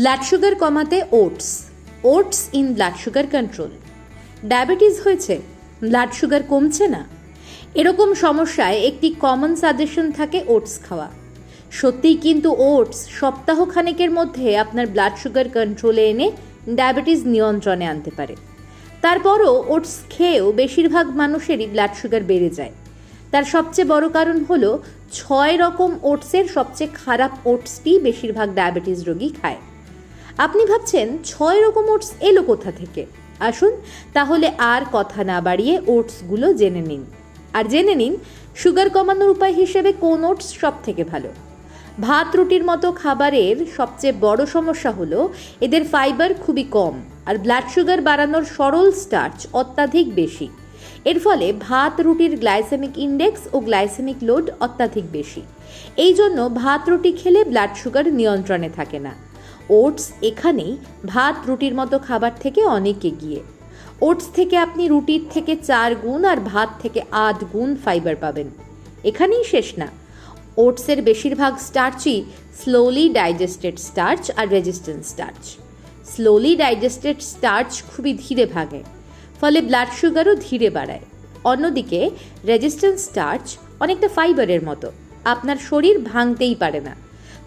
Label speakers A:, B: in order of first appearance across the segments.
A: Blood sugar কমাতে oats oats in blood sugar control diabetes হয়েছে blood sugar কমছে না। এরকম সমস্যায় একটি কমন সাজেশন থাকে ওটস খাওয়া। সত্যিই কিন্তু ওটস সপ্তাহখানেকের মধ্যে আপনার ব্লাড সুগার কন্ট্রোলে এনে ডায়াবেটিস নিয়ন্ত্রণে আনতে পারে। তারপরও ওটস খেয়েও বেশিরভাগ মানুষেরই ব্লাড সুগার বেড়ে যায়। তার সবচেয়ে বড় কারণ হলো, ছয় রকম ওটসের সবচেয়ে খারাপ ওটসটি বেশিরভাগ ডায়াবেটিস রোগী খায়। আপনি ভাবছেন ছয় রকম ওটস এলো কোথা থেকে? আসুন, তাহলে আর কথা না বাড়িয়ে ওটসগুলো জেনে নিন। আর জেনে নিন, সুগার কমানোর উপায় হিসেবে কোন ওটস সব থেকে ভালো? ভাত রুটির মতো খাবারের সবচেয়ে বড় সমস্যা হলো, এদের ফাইবার খুবই কম আর ব্লাড সুগার বাড়ানোর সরল স্টার্চ অত্যাধিক বেশি। এর ফলে ভাত রুটির গ্লাইসেমিক ইন্ডেক্স ও গ্লাইসেমিক লোড অত্যাধিক বেশি। এই জন্য ভাত রুটি খেলে ব্লাড সুগার নিয়ন্ত্রণে থাকে না। ওটস এখানেই ভাত, রুটির মতো খাবার থেকে অনেক এগিয়ে। ওটস থেকে আপনি রুটির থেকে চার গুণ আর ভাত থেকে আধ গুণ ফাইবার পাবেন। এখানেই শেষ না। ওটসের বেশিরভাগ স্টার্চই স্লোলি ডাইজেস্টেড স্টার্চ আর resistant starch slowly digested starch খুবই ধীরে ভাগে, ফলে ব্লাড সুগারও ধীরে বাড়ায়। অন্যদিকে রেজিস্ট্যান্ট স্টার্চ অনেকটা ফাইবারের মতো। আপনার শরীর ভাঙতেই পারে না।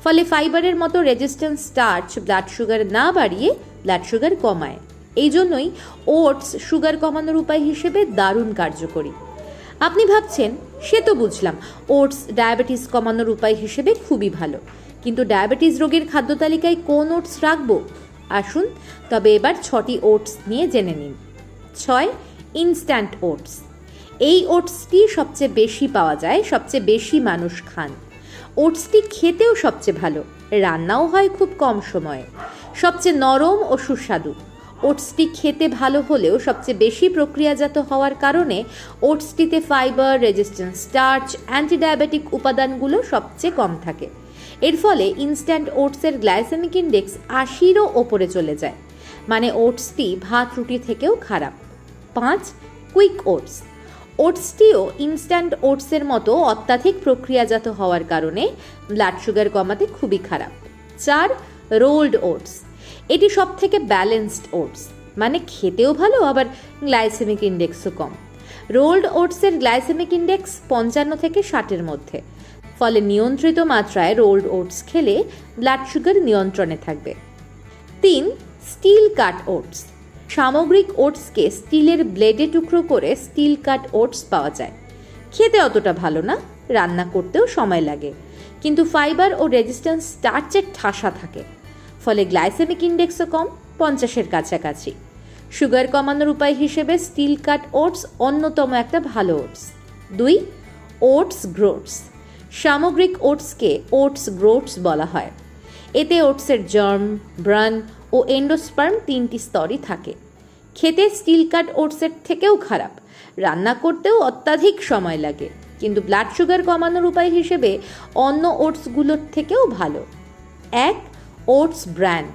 A: ফলে ফাইবারের মতো রেজিস্ট্যান্স স্টার্চ ব্লাড সুগার না বাড়িয়ে ব্লাড সুগার কমায়। এই জন্যই ওটস সুগার কমানোর উপায় হিসেবে দারুণ কার্যকরী। আপনি ভাবছেন, সে তো বুঝলাম, ওটস ডায়াবেটিস কমানোর উপায় হিসেবে খুবই ভালো। কিন্তু ডায়াবেটিস রোগের খাদ্য তালিকায় কোন ওটস রাখব? আসুন, তবে এবার ছটি ওটস নিয়ে জেনে নিন। ছয়, ইনস্ট্যান্ট ওটস। এই ওটসটি সবচেয়ে বেশি পাওয়া যায়, সবচেয়ে বেশি মানুষ খান। ওটসটি খেতেও সবচেয়ে ভালো। রান্নাও হয় খুব কম সময়ে। সবচেয়ে নরম ও সুস্বাদু। ওটসটি খেতে ভালো হলেও সবচেয়ে বেশি প্রক্রিয়াজাত হওয়ার কারণে ওটসটিতে ফাইবার রেজিস্ট্যান্ট স্টার্চ, অ্যান্টিডায়াবেটিক উপাদানগুলো সবচেয়ে কম থাকে। এর ফলে ইনস্ট্যান্ট ওটসের গ্লাইসেমিক ইন্ডেক্স আশিরও ওপরে চলে যায়। মানে ওটসটি ভাত রুটি থেকেও খারাপ। পাঁচ, কুইক ওটস। ওটসটিও ইনস্ট্যান্ট ওটসের মতো অত্যাধিক প্রক্রিয়াজাত হওয়ার কারণে ব্লাড সুগার কমাতে খুবই খারাপ। চার রোল্ড ওটস এটি সব থেকে ব্যালেন্সড ওটস মানে খেতেও ভালো, আবার গ্লাইসেমিক ইন্ডেক্সও কম। রোল্ড ওটসের গ্লাইসেমিক ইন্ডেক্স পঞ্চান্ন থেকে ষাটের মধ্যে। ফলে নিয়ন্ত্রিত মাত্রায় রোল্ড ওটস খেলে ব্লাড সুগার নিয়ন্ত্রণে থাকবে। তিন স্টিল কাট ওটস সামগ্রিক ওটসকে স্টিলের ব্লেডে টুকরো করে স্টিল কাট ওটস পাওয়া যায়। খেতে অতটা ভালো না, রান্না করতেও সময় লাগে। কিন্তু ফাইবার ও রেজিস্ট্যান্স স্টার্চের ঠাসা থাকে। ফলে গ্লাইসেমিক ইন্ডেক্সও কম, পঞ্চাশের কাছাকাছি। সুগার কমানোর উপায় হিসেবে স্টিল কাট ওটস অন্যতম একটা ভালো ওটস। দুই, ওটস গ্রোটস। সামগ্রিক ওটসকে ওটস গ্রোটস বলা হয়। এতে ওটসের জার্ম ব্রান ও এন্ডোস্পার্ম তিনটি স্তরই থাকে। খেতে স্টিল কাট ওটসের থেকেও খারাপ। রান্না করতেও অত্যাধিক সময় লাগে, কিন্তু ব্লাড সুগার কমানোর উপায় হিসেবে অন্য ওটসগুলোর থেকেও ভালো। এক, ওটস ব্র্যান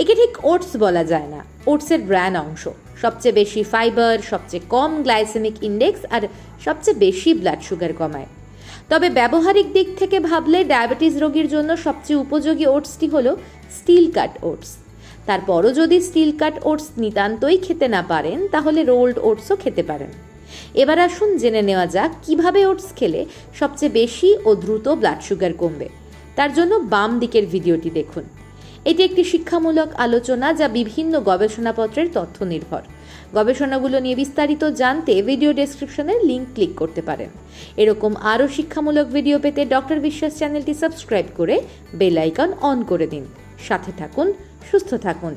A: একে ঠিক ওটস বলা যায় না, ওটসের ব্র্যান অংশ। সবচেয়ে বেশি ফাইবার, সবচেয়ে কম গ্লাইসেমিক ইন্ডেক্স আর সবচেয়ে বেশি ব্লাড সুগার কমায়। তবে ব্যবহারিক দিক থেকে ভাবলে ডায়াবেটিস রোগীর জন্য সবচেয়ে উপযোগী ওটসটি হলো স্টিল কাট ওটস। তারপরও যদি স্টিল কাট ওটস নিতান্তই খেতে না পারেন, তাহলে রোল্ড ওটসও খেতে পারেন। এবার আসুন জেনে নেওয়া যাক কীভাবে ওটস খেলে সবচেয়ে বেশি ও দ্রুত ব্লাড সুগার কমবে। তার জন্য বাম দিকের ভিডিওটি দেখুন। এটি একটি শিক্ষামূলক আলোচনা যা বিভিন্ন গবেষণাপত্রের তথ্য নির্ভর। গবেষণাগুলো নিয়ে বিস্তারিত জানতে ভিডিও ডেসক্রিপশনের লিঙ্ক ক্লিক করতে পারেন। এরকম আরও শিক্ষামূলক ভিডিও পেতে ডক্টর বিশ্বাস চ্যানেলটি সাবস্ক্রাইব করে বেল আইকন অন করে দিন। সাথে থাকুন সুস্থ থাকুন।